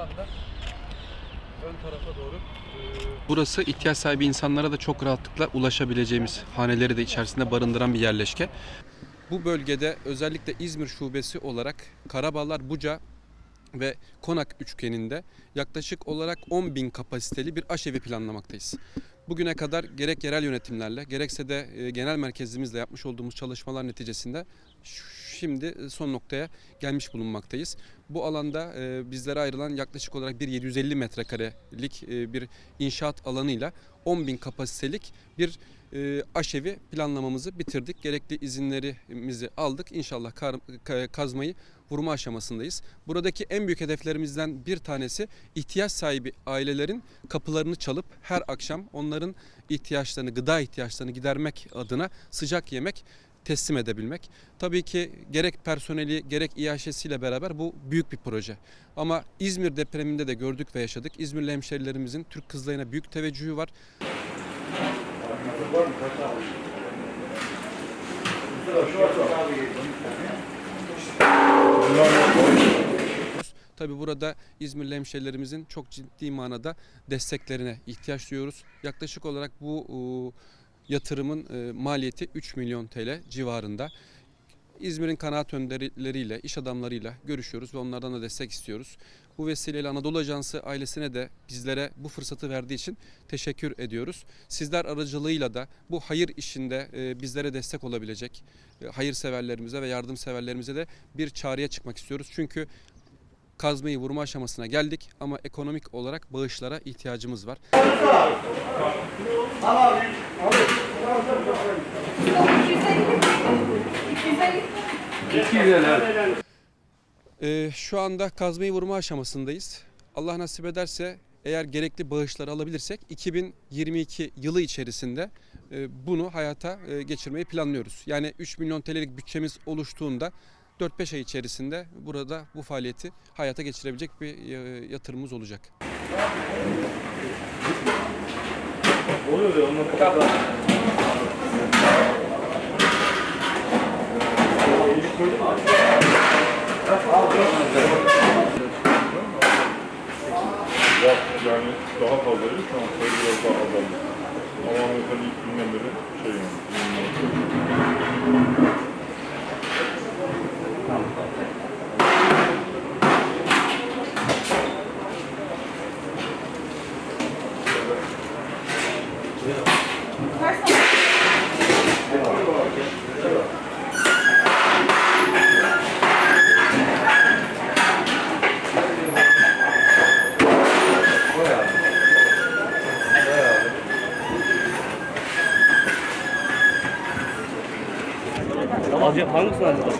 Oradan da ön tarafa doğru. E, Burası ihtiyaç sahibi insanlara da çok rahatlıkla ulaşabileceğimiz haneleri de içerisinde barındıran bir yerleşke. Bu bölgede özellikle İzmir şubesi olarak Karabalar, Buca ve Konak üçgeninde yaklaşık olarak 10 bin kapasiteli bir aşevi planlamaktayız. Bugüne kadar gerek yerel yönetimlerle gerekse de e, genel merkezimizle yapmış olduğumuz çalışmalar neticesinde şimdi son noktaya gelmiş bulunmaktayız. Bu alanda e, bizlere ayrılan yaklaşık olarak bir 750 metrekarelik e, bir inşaat alanıyla 10 bin kapasitelik bir e, aşevi planlamamızı bitirdik. Gerekli izinlerimizi aldık. İnşallah kazmayı vurma aşamasındayız. Buradaki en büyük hedeflerimizden bir tanesi ihtiyaç sahibi ailelerin kapılarını çalıp her akşam onların ihtiyaçlarını, gıda ihtiyaçlarını gidermek adına sıcak yemek teslim edebilmek. Tabii ki gerek personeli gerek İHŞ'siyle beraber bu büyük bir proje. Ama İzmir depreminde de gördük ve yaşadık. İzmirli hemşerilerimizin Türk kızlarına büyük teveccühü var. Tabi burada İzmirli hemşerilerimizin çok ciddi manada desteklerine ihtiyaç duyuyoruz. Yaklaşık olarak bu yatırımın maliyeti 3 milyon TL civarında. İzmir'in kanaat önderleriyle, iş adamlarıyla görüşüyoruz ve onlardan da destek istiyoruz. Bu vesileyle Anadolu Ajansı ailesine de bizlere bu fırsatı verdiği için teşekkür ediyoruz. Sizler aracılığıyla da bu hayır işinde e, bizlere destek olabilecek e, hayırseverlerimize ve yardımseverlerimize de bir çağrıya çıkmak istiyoruz. Çünkü kazmayı vurma aşamasına geldik ama ekonomik olarak bağışlara ihtiyacımız var. Ee, şu anda kazmayı vurma aşamasındayız. Allah nasip ederse eğer gerekli bağışları alabilirsek 2022 yılı içerisinde e, bunu hayata e, geçirmeyi planlıyoruz. Yani 3 milyon TL'lik bütçemiz oluştuğunda 4-5 ay içerisinde burada bu faaliyeti hayata geçirebilecek bir e, yatırımımız olacak. Yok yani daha fazlaydı şu an sayı biraz daha azaldı. Ama mesela ilk günden beri şey yani. Alacak hangisini alacak?